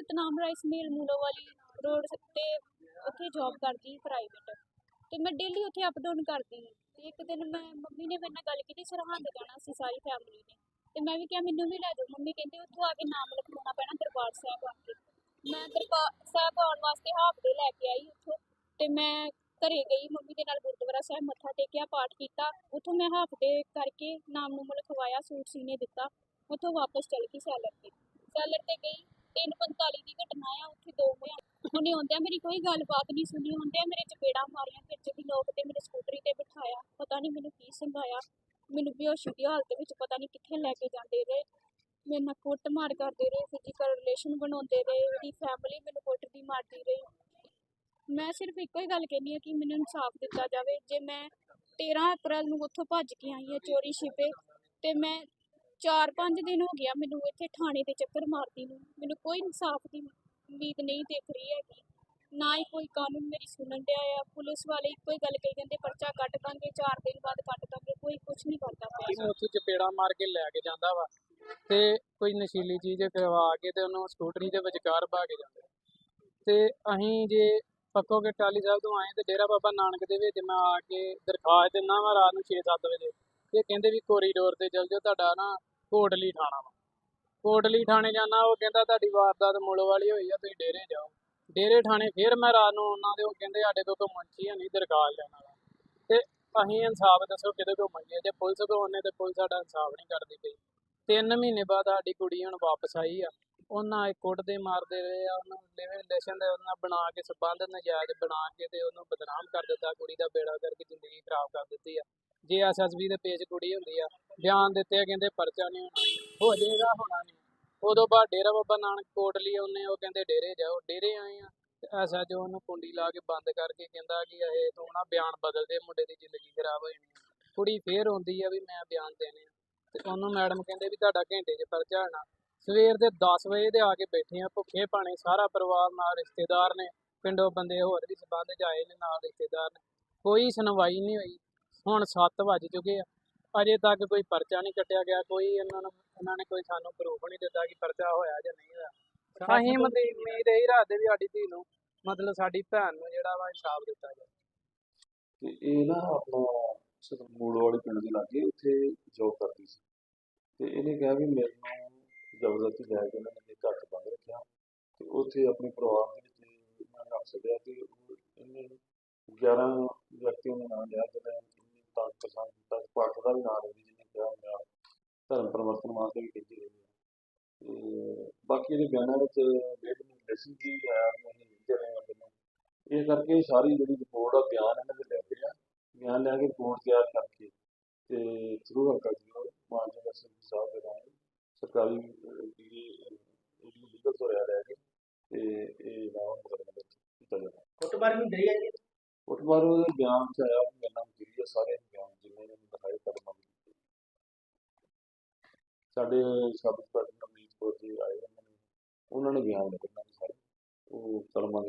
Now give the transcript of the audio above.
Satnam rice ਮਿਲ ਮੂਲੋ ਵਾਲੀ road ਤੇ ਉੱਥੇ ਜੌਬ ਕਰਦੀ ਪ੍ਰਾਈਵੇਟ ਤੇ ਮੈਂ ਡੇਲੀ ਉੱਥੇ ਅਪ ਡਾਊਨ ਕਰਦੀ ਤੇ ਇੱਕ ਦਿਨ ਮੈਂ ਮੰਮੀ ਨੇ ਮੇਰੇ ਨਾਲ ਗੱਲ ਕੀਤੀ ਸਰਹੰਦ ਜਾਣਾ ਸੀ, ਸਾਰੀ ਫੈਮਿਲੀ ਨੇ। ਤੇ ਮੈਂ ਵੀ ਕਿਹਾ, ਮੈਨੂੰ ਵੀ ਲੈ ਜਾਓ। ਮੰਮੀ ਕਹਿੰਦੇ, ਉੱਥੋਂ ਆ ਕੇ ਨਾਮ ਲਿਖਵਾਉਣਾ ਪੈਣਾ ਦਰਬਾਰ ਸਾਹਿਬ ਆ ਕੇ। ਮੈਂ ਦਰਬਾਰ ਸਾਹਿਬ ਆਉਣ ਵਾਸਤੇ ਹਾਫ ਡੇ ਲੈ ਕੇ ਆਈ ਉੱਥੋਂ। ਤੇ ਮੈਂ ਘਰੇ ਗਈ, ਮੰਮੀ ਦੇ ਨਾਲ ਗੁਰਦੁਆਰਾ ਸਾਹਿਬ ਮੱਥਾ ਟੇਕਿਆ, ਪਾਠ ਕੀਤਾ। ਉੱਥੋਂ ਮੈਂ ਹਾਫ ਡੇ ਕਰਕੇ ਨਾਮ ਨੂੰ ਲਿਖਵਾਇਆ ਸੂਟ ਸੀਨੇ ਦਿੱਤਾ। ਉੱਥੋਂ ਵਾਪਸ ਚਲ ਗਈ ਸੈਲਰ ਤੇ। ਸੈਲਰ ਤੇ ਗਈ। 3:45 ਦੀ ਘਟਨਾ ਆ, ਉੱਥੇ ਦੋ ਹੋਇਆ ਉਹਨੇ ਆਉਂਦਿਆਂ ਮੇਰੀ ਕੋਈ ਗੱਲਬਾਤ ਨਹੀਂ ਸੁਣੀ ਹੁੰਦਿਆਂ ਮੇਰੇ ਚਪੇੜਾਂ ਮਾਰੀਆਂ ਵਿੱਚ ਦੀ ਲੋਕ ਤੇ ਮੇਰੇ ਸਕੂਟਰੀ ਤੇ ਬਿਠਾਇਆ। ਪਤਾ ਨਹੀਂ ਮੈਨੂੰ ਕੀ ਸੰਭਾਇਆ ਮੈਨੂੰ ਬੇਹੋਸ਼ੀ ਦੀ ਹਾਲਤ ਵਿੱਚ ਪਤਾ ਨਹੀਂ ਕਿੱਥੇ ਲੈ ਕੇ ਜਾਂਦੇ ਰਹੇ। ਮੇਰੇ ਨਾਲ ਕੁੱਟ ਮਾਰ ਕਰਦੇ ਰਹੇ ਫਿਜ਼ੀਕਲ ਰਿਲੇਸ਼ਨ ਬਣਾਉਂਦੇ ਰਹੇ, ਉਹਦੀ ਫੈਮਿਲੀ ਮੈਨੂੰ ਕੁੱਟਦੀ ਮਾਰਦੀ ਰਹੀ। ਮੈਂ ਸਿਰਫ ਇੱਕੋ ਹੀ ਗੱਲ ਕਹਿੰਦੀ ਹਾਂ ਕਿ ਮੈਨੂੰ ਇਨਸਾਫ ਦਿੱਤਾ ਜਾਵੇ। ਜੇ ਮੈਂ 13 ਅਪ੍ਰੈਲ ਨੂੰ ਉੱਥੋਂ ਭੱਜ ਕੇ ਆਈ ਹਾਂ ਚੋਰੀ ਛਿਪੇ, ਤੇ ਮੈਂ 4-5 ਦਿਨ ਹੋ ਗਿਆ ਮੈਨੂੰ ਇੱਥੇ ਥਾਣੇ ਦੇ ਚੱਕਰ ਮਾਰਦੀ ਨੂੰ। ਮੈਨੂੰ ਕੋਈ ਇਨਸਾਫ ਦੀ ਉਮੀਦ ਨਹੀਂ ਦਿਖ ਰਹੀ ਹੈਗੀ। ਨਾ ਹੀ ਕੋਈ ਕਾਨੂੰਨ ਮੇਰੀ ਸੁਣਨ ਡਿਆ ਆ। ਪੁਲਿਸ ਵਾਲੇ ਇੱਕੋ ਹੀ ਗੱਲ ਕਹੀ ਜਾਂਦੇ, ਪਰਚਾ ਕੱਟ ਦਾਂਗੇ 4 ਦਿਨ ਬਾਅਦ ਕੱਟ ਦਾਂਗੇ, ਕੋਈ ਕੁਝ ਨਹੀਂ ਕਰਦਾ ਪਿਆ। ਉੱਥੇ ਚਪੇੜਾ ਮਾਰ ਕੇ ਲੈ ਕੇ ਜਾਂਦਾ ਵਾ ਤੇ ਕੋਈ ਨਸ਼ੀਲੀ ਚੀਜ਼ ਖਵਾ ਕੇ ਤੇ ਉਹਨੂੰ ਸਕੂਟਰੀ ਦੇ ਵਿਚਕਾਰ ਪਾ ਕੇ ਜਾਂਦਾ। ਤੇ ਅਸੀਂ ਜੇ ਪੱਕੋ ਕੇ ਟਾਲੀ ਸਾਹਿਬ ਤੋਂ ਆਏ ਤੇ ਡੇਰਾ ਬਾਬਾ ਨਾਨਕ ਦੇ ਵਿੱਚ ਮੈਂ ਆ ਕੇ ਦਰਖਾਸਤ ਦਿੰਦਾ ਵਾ ਰਾਤ ਨੂੰ 6-7 ਵਜੇ। ਇਹ ਕਹਿੰਦੇ ਵੀ ਕੋਰੀਡੋਰ ਤੇ ਚੱਲ ਜਾਓ, ਤੁਹਾਡਾ ਨਾ ਕੋਟਲੀ ਥਾਣਾ ਵਾ। ਕੋਟਲੀ ਥਾਣੇ ਜਾਣਾ, ਉਹ ਕਹਿੰਦਾ ਤੁਹਾਡੀ ਵਾਰਦਾਤ ਮੁੱਲ ਵਾਲੀ ਹੋਈ ਆ, ਤੁਸੀਂ ਡੇਰੇ ਜਾਓ। ਡੇਰੇ ਥਾਣੇ ਫਿਰ ਮੈਂ ਰਾਤ ਨੂੰ ਉਹਨਾਂ ਦੇ ਉਹ ਕਹਿੰਦੇ ਸਾਡੇ ਕੋਲ ਕੋਈ ਮੁੰਚੀ ਹੈ ਨਹੀਂ ਦਰਖਾਸਤ ਲੈਣ ਵਾਲਾ। ਤੇ ਅਸੀਂ ਇਨਸਾਫ ਦੱਸੋ ਕਿਹਦੇ ਕੋਲ ਮੰਗੀਏ ਜੇ ਪੁਲਿਸ ਕੋਲ ਉਹਨੇ ਤੇ ਪੁਲਿਸ ਸਾਡਾ ਇਨਸਾਫ ਨਹੀਂ ਕਰਦੀ ਪਈ। ਤਿੰਨ ਮਹੀਨੇ ਬਾਅਦ ਸਾਡੀ ਕੁੜੀ ਹੁਣ ਵਾਪਸ ਆਈ ਆ। ਉਹਨਾਂ ਇਹ ਕੁੱਟਦੇ ਮਾਰਦੇ ਰਹੇ ਆ, ਉਹਨੂੰ ਲਿਵ ਰਿਲੇਸ਼ਨ ਦੇ ਉਹਨਾਂ ਬਣਾ ਕੇ, ਸਬੰਧ ਨਜਾਇਜ਼ ਬਣਾ ਕੇ ਤੇ ਉਹਨੂੰ ਬਦਨਾਮ ਕਰ ਦਿੱਤਾ, ਕੁੜੀ ਦਾ ਬੇੜਾ ਕਰਕੇ ਜ਼ਿੰਦਗੀ ਖਰਾਬ ਕਰ ਦਿੱਤੀ ਆ। ਜੇ ਐਸਐਸਬੀ ਦੇ ਪੇਜ ਕੁੜੀ ਹੁੰਦੀ ਆ, ਬਿਆਨ ਦਿੱਤੇ ਆ, ਕਹਿੰਦੇ ਪਰਚਾ ਨਹੀਂ ਹੋਣਾ, ਹੋ ਜਾਏਗਾ, ਹੋਣਾ ਨਹੀਂ। ਉਦੋਂ ਬਾਅਦ ਡੇਰਾ ਬਾਬਾ ਨਾਨਕ ਕੋਟਲੀ ਉਹਨੇ, ਉਹ ਕਹਿੰਦੇ ਡੇਰੇ ਜਾਓ, ਡੇਰੇ ਆਏ ਆ ਐਸਐਚਓ ਉਹਨੂੰ ਕੁੰਡੀ ਲਾ ਕੇ ਬੰਦ ਕਰਕੇ ਕਹਿੰਦਾ ਕਿ ਇਹ ਤੂੰ ਨਾ ਬਿਆਨ ਬਦਲ ਦੇ ਮੁੰਡੇ ਦੀ ਜ਼ਿੰਦਗੀ ਖਰਾਬ ਹੋ ਜਾਣੀ ਕੁੜੀ ਫੇਰ ਆਉਂਦੀ ਆ ਵੀ ਮੈਂ ਬਿਆਨ ਦੇਣੇ ਆ। ਤੇ ਉਹਨੂੰ ਮੈਡਮ ਕਹਿੰਦੇ ਵੀ ਤੁਹਾਡਾ ਘੰਟੇ 'ਚ ਪਰਚਾ ਹੋਣਾ ਸਵੇਰ ਦੇ 10 ਵਜੇ ਦੇ ਆ ਕੇ ਬੈਠੇ ਆ, ਭੁੱਖੇ ਪਾਣੇ ਸਾਰਾ ਪਰਿਵਾਰ ਨਾਲ ਰਿਸ਼ਤੇਦਾਰ ਨੇ, ਪਿੰਡੋਂ ਬੰਦੇ ਹੋਰ ਵੀ ਸਬੰਧ ਜਾਏ ਨੇ, ਨਾਲ ਰਿਸ਼ਤੇਦਾਰ ਨੇ। ਕੋਈ ਸੁਣਵਾਈ ਨਹੀਂ ਹੋਈ। ਹੁਣ 7 ਵੱਜ ਚੁੱਕੇ ਆ। ਅਜੇ ਤੱਕ ਕੋਈ ਪਰਚਾ ਨਹੀਂ ਕੱਟਿਆ ਗਿਆ ਕੋਈ ਇਹਨਾਂ ਨੂੰ ਇਹਨਾਂ ਨੇ ਕੋਈ ਸਾਨੂੰ ਪ੍ਰੂਫ ਨਹੀਂ ਦਿੱਤਾ ਕਿ ਪਰਚਾ ਹੋਇਆ ਜਾਂ ਨਹੀਂ ਹੋਇਆ। ਅਸੀਂ ਮਤਲਬ ਉਮੀਦ ਇਹੀ ਰੱਖਦੇ ਵੀ ਸਾਡੀ ਧੀ ਨੂੰ ਮਤਲਬ ਸਾਡੀ ਭੈਣ ਨੂੰ ਜਿਹੜਾ ਵਾ ਇਨਸਾਫ ਦਿੱਤਾ ਜਾਵੇ। ਤੇ ਇਹ ਨਾ ਆਪਣਾ ਮੂੜ ਵਾਲੇ ਪਿੰਡ ਦੇ ਲਾਗੇ ਉੱਥੇ ਜੋਬ ਕਰਦੀ ਸੀ। ਤੇ ਇਹਨੇ ਕਿਹਾ ਵੀ ਮੈਨੂੰ ਜ਼ਬਰਦਸਤੀ ਲੈ ਕੇ ਉਹਨਾਂ ਨੇ ਘਰ ਬੰਦ ਰੱਖਿਆ ਤੇ ਉੱਥੇ ਆਪਣੇ ਪਰਿਵਾਰ ਦੇ ਵਿੱਚ ਇਹਨਾਂ ਨੇ ਰੱਖ ਛੱਡਿਆ ਤੇ ਉਹ ਇਹਨੇ 11 ਵਿਅਕਤੀਆਂ ਦੇ ਨਾਮ ਲਿਆ ਜਿਹਨੇ ਇੰਨੀ ਤੰਗ ਕੀਤਾ ਪਾਠ ਦਾ ਵੀ ਨਾਮ ਲੈਂਦੀ ਜਿਹਨੇ ਕਿਹਾ ਮੇਰਾ ਧਰਮ ਪਰਿਵਰਤਨ ਵਾਸਤੇ ਵੀ ਕਹਿੰਦੀ ਰਹੀ ਹੈ ਤੇ ਬਾਕੀ ਇਹਦੇ ਬਿਆਨਾਂ ਵਿੱਚ ਡੇਢ ਮਹੀਨੇ ਦੱਸੀ ਕੀ ਆਇਆ ਵੀ ਅਸੀਂ ਇਹ ਕਰਕੇ ਸਾਰੀ ਜਿਹੜੀ ਰਿਪੋਰਟ ਆ ਬਿਆਨ ਇਹਨਾਂ ਦੇ ਲੈ ਕੇ ਆ ਬਿਆਨ ਲੈ ਕੇ ਰਿਪੋਰਟ ਤਿਆਰ ਕਰਕੇ ਤੇ ਥਰੂ ਹਲਕਾ ਜੀ ਮਾਨਯੋਗ ਐਸਐਸਪੀ ਸਾਹਿਬ ਦੇ ਨਾਲ ਸਰਕਾਰੀ ਜਿਹੜੀ ਇਹਦੀ ਲੀਗਲ ਤੋਂ ਰਿਆ ਲੈ ਕੇ ਤੇ ਇਹ ਨਾਮ ਮੁਕਦਮੇ ਵਿੱਚ ਕੀਤਾ ਜਾਣਾ ਕੁੱਟਮਾਰ ਨੂੰ ਡਰੀ ਹੈ? ਜੀ ਉਟਮਾਰ ਉਹਦੇ ਬਿਆਨ ਚ ਆਇਆ ਵੀ ਮੇਰੇ ਨਾਲ ਗਿਰੀ ਸਾਰੇ ਬਿਆਨ ਜਿੰਨੇ ਨੇ ਦਿਖਾਏ ਕਦਮਾਂ ਦੇ ਸਾਡੇ ਸਬ ਇੰਸਪੈਕਟਰ ਅਮਰੀਤ ਕੌਰ ਜੀ ਆਏ ਉਹਨਾਂ ਨੇ ਉਹਨਾਂ ਨੇ ਬਿਆਨ ਲਿਖੇ ਸਾਰੇ। ਉਹ ਕਲਮਾਂ